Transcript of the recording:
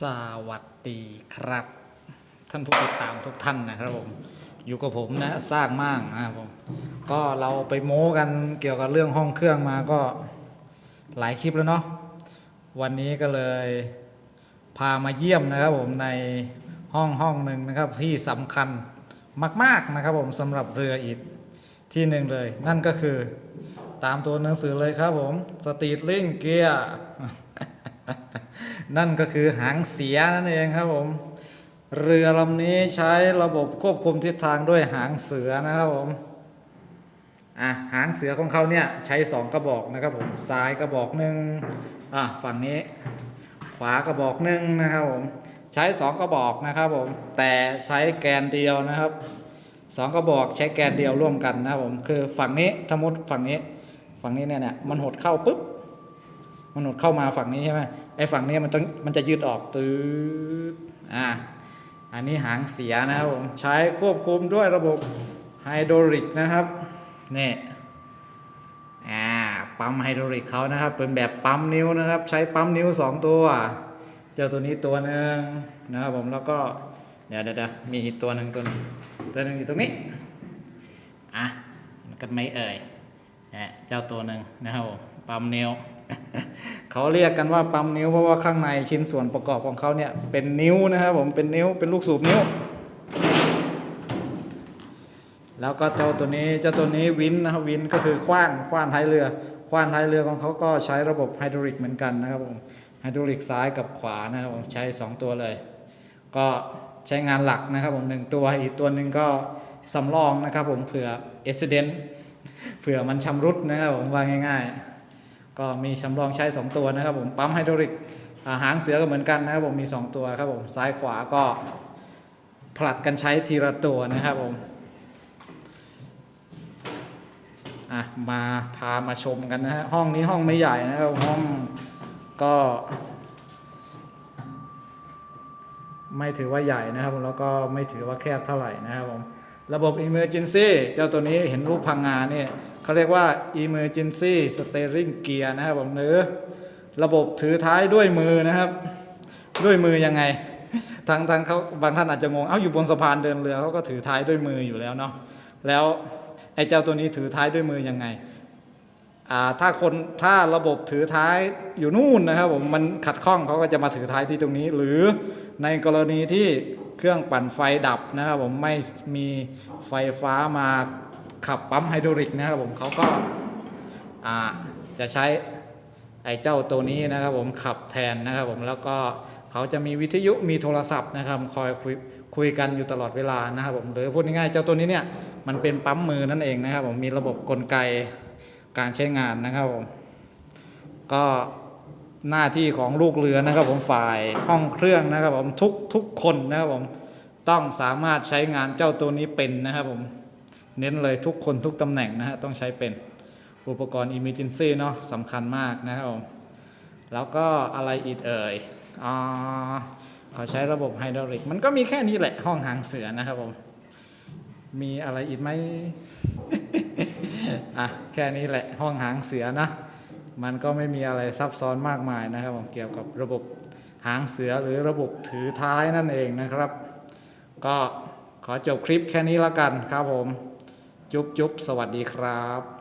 สวัสดีครับ ท่านผู้ติดตามทุกท่านนะครับผมอยู่กับผมนะสร้างมั่งนะครับผมก็เราไปโม้กันเกี่ยวกับเรื่องห้องเครื่องมาก็หลายคลิปแล้วเนาะวันนี้ก็เลยพามาเยี่ยมนะครับผมในห้องห้องหนึ่งนะครับที่สำคัญมาก ๆนะครับผมสำหรับเรืออีกที่หนึ่งเลย นั่นก็คือตามตัวหนังสือเลยครับผมสตรีทลิงเกียร์ นั่นก็คือหางเสียนั่นเองครับผม เรือลำนี้ใช้ระบบควบคุมทิศทางด้วยหางเสือนะครับผมอะหางเสือของเขาเนี่ยใช้สองกระบอกนะครับผมซ้ายกระบอกหนึ่งอะฝั่งนี้ ขวากระบอกหนึ่งนะครับผมใช้สองกระบอกนะครับผมแต่ใช้แกนเดียวนะครับสองกระบอกใช้แกนเดียวร่วมกันนะครับผมคือฝั่งนี้สมมติฝั่งนี้ ฝั่งนี้เนี่ยเนี่ยมันหดเข้าปุ๊บ มันหดเข้ามาฝั่งนี้ใช่ไหมไอ้ฝั่งนี้มันต้องมันจะยืดออกตืดอ่าอันนี้หางเสียนะครับผมใช้ควบคุมด้วยระบบไฮดรอลิกนะครับนี่อ่าปั๊มไฮดรอลิกเขานะครับ เป็นแบบปั๊มนิ้วนะครับ ใช้ปั๊มนิ้ว 2 ตัว เจ้าตัวนี้ตัวหนึ่งนะครับผมแล้วก็เดี๋ยวเดี๋ยวมีอีกตัวหนึ่งตัวนึงตัวหนึ่งอยู่ตรงนี้อะมันกันไหม่เอ่ยเนี่ยเจ้าตัวหนึ่งนะครับผมปั๊มนิ้ว เขาเรียกกันว่าปั๊มนิ้วเพราะว่าข้างในชิ้นส่วนประกอบของเขาเนี่ยเป็นนิ้วนะครับผมเป็นนิ้วเป็นลูกสูบนิ้ว แล้วก็เจ้าตัวนี้เจ้าตัวนี้วินนะครับวินก็คือขว้านขว้านท้ายเรือขว้านท้ายเรือของเขาก็ใช้ระบบไฮดรอลิกเหมือนกันนะครับผมไฮดรอลิกซ้ายกับขวานะครับผมใช้ 2 ตัวเลย ก็ใช้งานหลักนะครับผมหนึ่งตัวอีกตัวหนึ่งก็สำรองนะครับผมเผื่ออุบิเหตุเผื่อมันชำรุดนะครับผมว่าง่าย ๆ ก็มีสำรองใช้ 2 ตัวนะครับผมปั๊มไฮดรอลิกหางเสือก็เหมือนกันนะครับผมมี 2 ตัวครับผมซ้ายขวาก็ผลัดกันใช้ทีละตัวนะครับผมอะมาพามาชมกันนะฮะห้องนี้ห้องไม่ใหญ่นะครับห้องก็ไม่ถือว่าใหญ่นะครับผมแล้วก็ไม่ถือว่าแคบเท่าไหร่นะครับผม ระบบ Emergency เจ้าตัวนี้เห็นรูปพังงานเนี่ยเขาเรียกว่า Emergency Steering Gear นะครับผมหรือระบบถือท้ายด้วยมือนะครับ ด้วยมือยังไงทางทางเขาบางท่านอาจจะงง เอ้าอยู่บนสะพานเดินเรือเขาก็ถือท้ายด้วยมืออยู่แล้วเนาะแล้วไอ้เจ้าตัวนี้ถือท้ายด้วยมือยังไงอ่าถ้าคนถ้าระบบถือท้ายอยู่นู่นนะครับผมมันขัดข้องเขาก็จะมาถือท้ายที่ตรงนี้ หรือในกรณีที่ เครื่องปั่นไฟดับนะครับผมไม่มีไฟฟ้ามาขับปั๊มไฮดรอลิกนะครับผมเขาก็จะใช้ไอ้เจ้าตัวนี้นะครับผมขับแทนนะครับผมแล้วก็เขาจะมีวิทยุมีโทรศัพท์นะครับคอยคุยคุยกันอยู่ตลอดเวลานะครับผมหรือพูดง่ายๆเจ้าตัวนี้เนี่ยมันเป็นปั๊มมือนั่นเองนะครับผมมีระบบกลไกการใช้งานนะครับผมก็ หน้าที่ของลูกเรือนะครับผมฝ่ายห้องเครื่องนะครับผมทุกทุกคนนะครับผมต้องสามารถใช้งานเจ้าตัวนี้เป็นนะครับผมเน้นเลยทุกคนทุกตำแหน่งนะฮะต้องใช้เป็นอุปกรณ์ emergency เนาะสำคัญมากนะครับผมแล้วก็อะไรอีกเอ่ยอ่าขาใช้ระบบไฮดรอลิกมันก็มีแค่นี้แหละห้องหางเสือนะครับผมมีอะไรอีกไหมอะแค่นี้แหละห้องหางเสือนะ มันก็ไม่มีอะไรซับซ้อนมากมายนะครับผมเกี่ยวกับระบบหางเสือหรือระบบถือท้ายนั่นเองนะครับ ก็ขอจบคลิปแค่นี้ละกันครับผม จุ๊บจุ๊บสวัสดีครับ